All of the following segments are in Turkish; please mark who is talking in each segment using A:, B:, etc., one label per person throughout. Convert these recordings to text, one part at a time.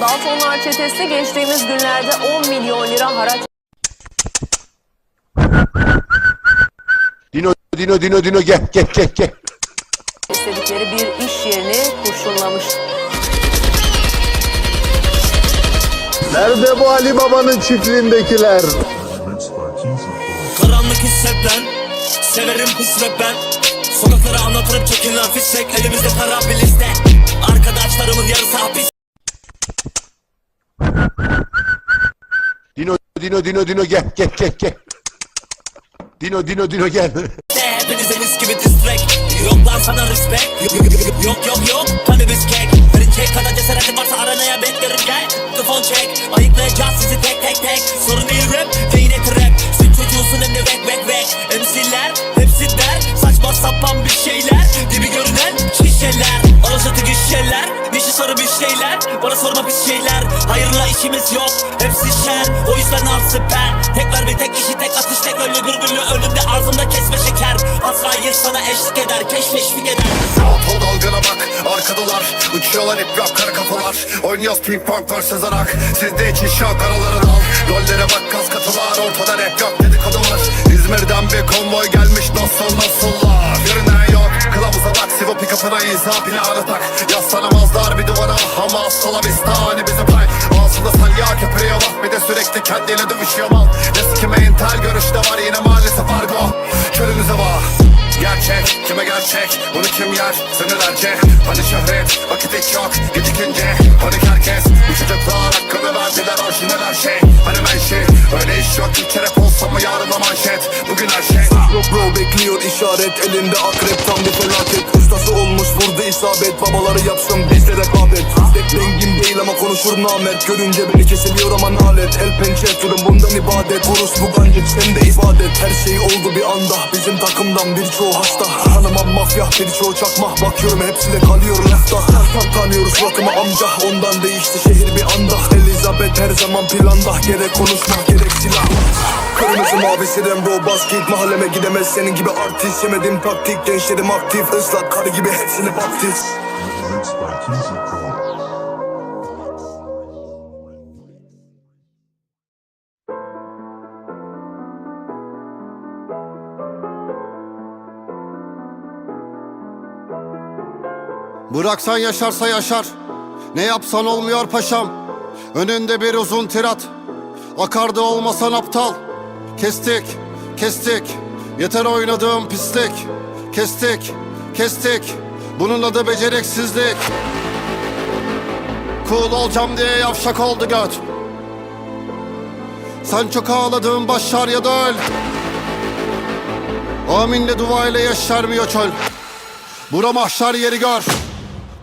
A: Daltonlar çetesi geçtiğimiz günlerde 10 milyon lira haraç
B: Dino, Dino, Dino, Dino gel, gel, gel, gel.
A: istedikleri bir iş yerini kurşunlamış.
B: Nerede bu Ali Baba'nın çiftliğindekiler?
C: Karanlık hisset ben Severim pis rap ben Sokaklara anlatırım çekilen fişek Elimizde para bir liste Arkadaşlarımın yarısı hapis
B: Dino, Dino, Dino, Dino gel, gel, gel, gel. Dino, Dino, Dino gel.
C: Hepinize gibi distrack Yok lan sana respect. Yok yok yok yok yok yok. Kanibis kek. Kadar cesaretin varsa aranaya beklerim gel. Mikrofon çek. Ayıklayacağız sizi tek tek tek. Sorun değil rap ve yine trap. Süt çocuğusun hem de vek vek vek. MC'ler hepsi der. Saçma sapan işimiz yok. Hepsi şer O yüzden al siper Tek ver bir tek kişi tek atış tek ölü gürbüllü Önümde ağzımda kesme şeker. Azrail sana eşlik eder Keş teşvik eder
D: Sol dalgana bak. Arkadalar Uçuyorlar hep rap kara kafalar. Oynuyoruz ping pong versus arak Sizde için şok araları dal Rollere bak kas katılar. Ortada rap yok dedikodu İzmir'den bir konvoy gelmiş nasıl nasıllar? Görünen yok. Kılavuza bak Sivo pick-up'ına izah binanı tak. Yaslanamazlar bir duvara Ama asla biz kendiyle dövüşüyor mal. Eski mental görüşte var yine maalesef argo. Körünüze bak. Gerçek kime gerçek? Bunu kim yer? Senelerce. Hani şöhret vakit hiç yok. Gecikince Panik herkes. Bu çocuklar hakkını verdiler orijinal her şey. Hani ben şey öyle iş yok. İlk kere olsa mı yarın manşet. Bugün her şey.
E: Bro bro bekliyor işaret. Elinde akrep tam bir felaket. Ustası olmuş vurdu isabet. Babaları yapsın bizde rekabet. Dengim ama konuşur namert Görünce beni kesiliyor ama nalet El pençe turun bundan ibadet. Vurus bu gancık sen de ibadet. Her şey oldu bir anda bizim takımdan birçoğu hasta. Tanımam mafya birçoğu çakma Bakıyorum hepsi de kalıyor lafta tanıyoruz rakımı amca. Ondan değişti şehir bir anda. Elizabeth her zaman planda. Gerek konuşma gerek silah. Kırmızı mavi siren bro bas mahalleme gidemez senin gibi artist. Yemedim taktik gençlerim aktif. Islak karı gibi hepsini baptist
D: Bıraksan yaşarsa yaşar. Ne yapsan olmuyor paşam. Önünde bir uzun tirat. Akardı olmasan aptal. Kestik, kestik. Yeter oynadığım pislik. Kestik, kestik. Bunun adı beceriksizlik. Cool olacağım diye yavşak oldu göt. Sen çok ağladığın başlar ya da öl. Aminle dua ile yaşarmıyor çöl. Bura mahşer yeri gör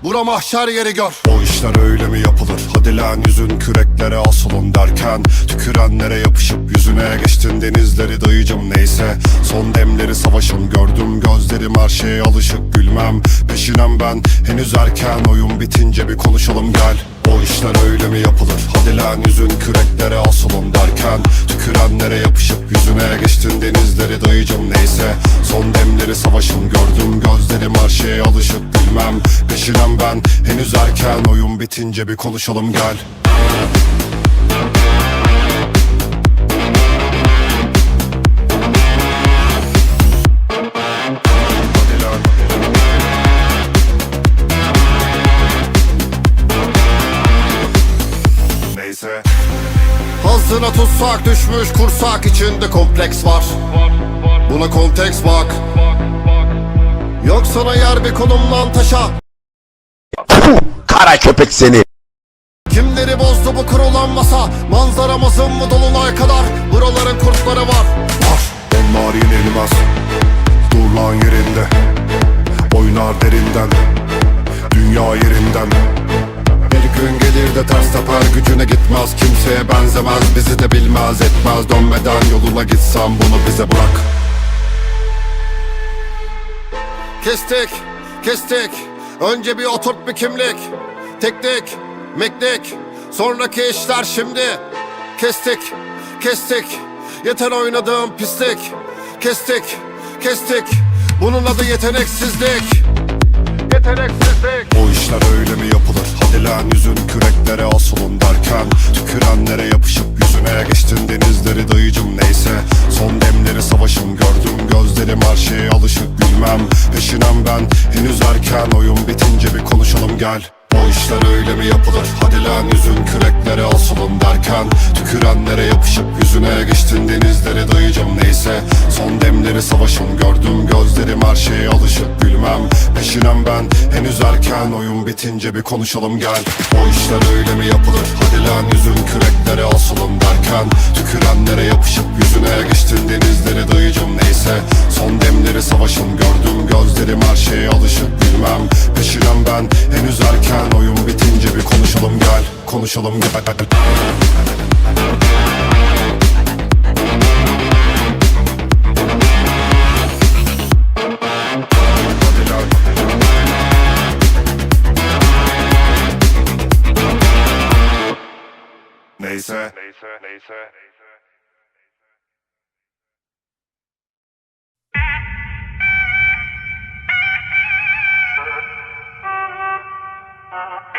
D: Bura mahşer yeri gör. O işler öyle mi yapılır? Hadi lan yüzün küreklere asılın derken Tükürenlere yapışıp yüzüne geçtin denizleri dayıcım neyse. Son demleri savaşın gördüm gözlerim her şeye alışık gülmem. Peşinem ben henüz erken oyun bitince bir konuşalım gel o işler öyle mi yapılır? Hadi lan yüzün küreklere asılın derken. Tükürenlere yapışıp yüzüne geçtin denizleri dayıcım neyse. Son demleri savaşın gördüm gözlerim her şeye alışık gülmem. Peşinem ben henüz erken oyun bitince bir konuşalım gel Hazına tutsak düşmüş kursak içinde kompleks var. Buna konteks bak. Yok sana yer bir konumdan taşa.
B: Kara köpek seni.
D: Kimleri bozdu bu kurulan masa? Manzaramızın mı dolunay kadar? Buraların kurtları ters teper Gücüne gitmez kimseye benzemez Bizi de bilmez etmez. Dönmeden yoluna gitsem bunu bize bırak. Kestik, kestik. Önce bir oturt bir kimlik. Teknik, meknik Sonraki işler şimdi. Kestik, kestik. Yeter oynadığım pislik. Kestik, kestik. Bunun adı yeteneksizlik yeteneksizlik. O işler öyle mi yapılır? Hadi lan yüzün küreklere asılın derken Tükürenlere yapışıp yüzüne geçtin denizleri dayıcım neyse. Son demleri savaşım gördüm gözlerim her şeye alışık bilmem. Peşinem ben henüz erken oyun bitince bir konuşalım gel o işler öyle mi yapılır? Hadi lan yüzün küreklere asılın derken Tükürenlere yapışıp yüzüne geçtin denizleri dayıcım. Neyse Son demleri savaşım gördüm gözlerim her şeye alışık bilmem Peşinem ben henüz erken. Oyun bitince bir konuşalım gel. O işler öyle mi yapılır? Hadi lan yüzün küreklere asılın derken Tükürenlere yapışıp yüzüne geçtin denizleri dayıcım. Neyse Son demleri savaşım gördüm gözlerim her şeye alışık bilmem Peşinem ben henüz erken oyun bitince bir konuşalım gel Konuşalım gel. Neyse. Neyse. Neyse.
F: Uh-huh.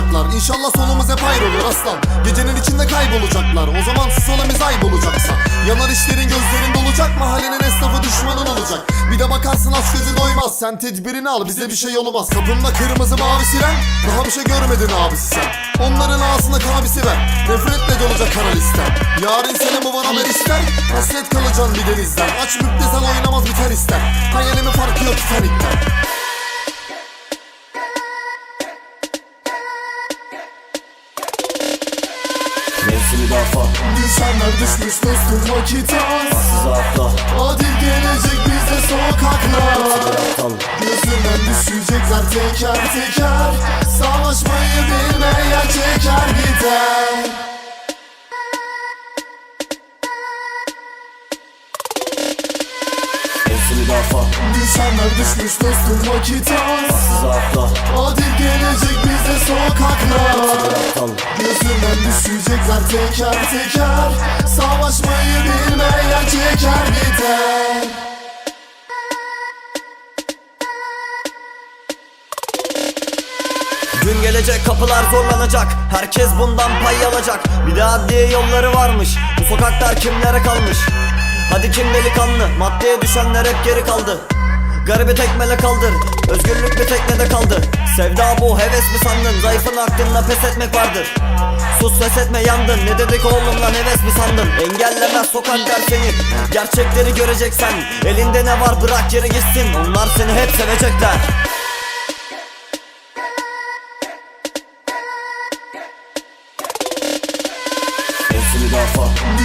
F: Taş koyacaklar İnşallah sonumuz hep hayır olur aslan. Gecenin içinde kaybolacaklar. O zaman sus olamiz ayıp olacaksa Yanar işlerin gözlerin dolacak Mahallenin esnafı düşmanın olacak. Bir de bakarsın aç gözü doymaz. Sen tedbirini al bize bir şey olmaz. Kapımda kırmızı mavi siren Daha bir şey görmedin abisi sen. Onların ağzına kanabisi ver Nefretle dolacak kara listen Yarın seni bu ver ister Hasret kalacaksın bir denizden. Aç müptezel oynamaz biter ister. Hayalimin farkı yok Titanic'ten düşmüş dostum vakit az. Adil gelecek bize sokaklar.
G: Kal
F: Gözünden düşecekler teker teker. Savaşmayı bilmeyen çeker gider
G: Dafa
F: Düşenler düşmüş dostum vakit az.
G: Size atla
F: Adil gelecek bize sokaklar.
G: Kal
F: Gözünden düşecekler teker teker. Savaşmayı bilmeyen çeker gider.
G: Gün gelecek kapılar zorlanacak. Herkes bundan pay alacak. Bir de adliye yolları varmış. Bu sokaklar kimlere kalmış Hadi kim delikanlı? Maddeye düşenler hep geri kaldı. Garibi tekmele kaldır. Özgürlük bir teknede kaldı. Sevda bu heves mi sandın? Zayıfın aklında pes etmek vardır. Sus ses etme yandın. Ne dedik oğlum lan heves mi sandın? Engellemez sokaklar seni. Gerçekleri göreceksen. Elinde ne var bırak geri gitsin. Onlar seni hep sevecekler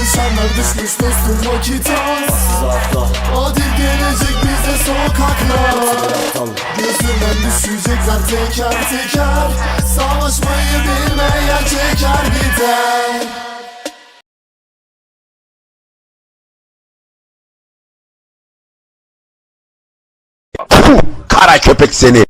F: Düşenler düşmüş dostum vakit az. Adil gelecek bize sokaklar.
G: Kal
F: Gözünden düşecekler teker teker. Savaşmayı bilmeyen çeker gider.
B: Kara köpek seni.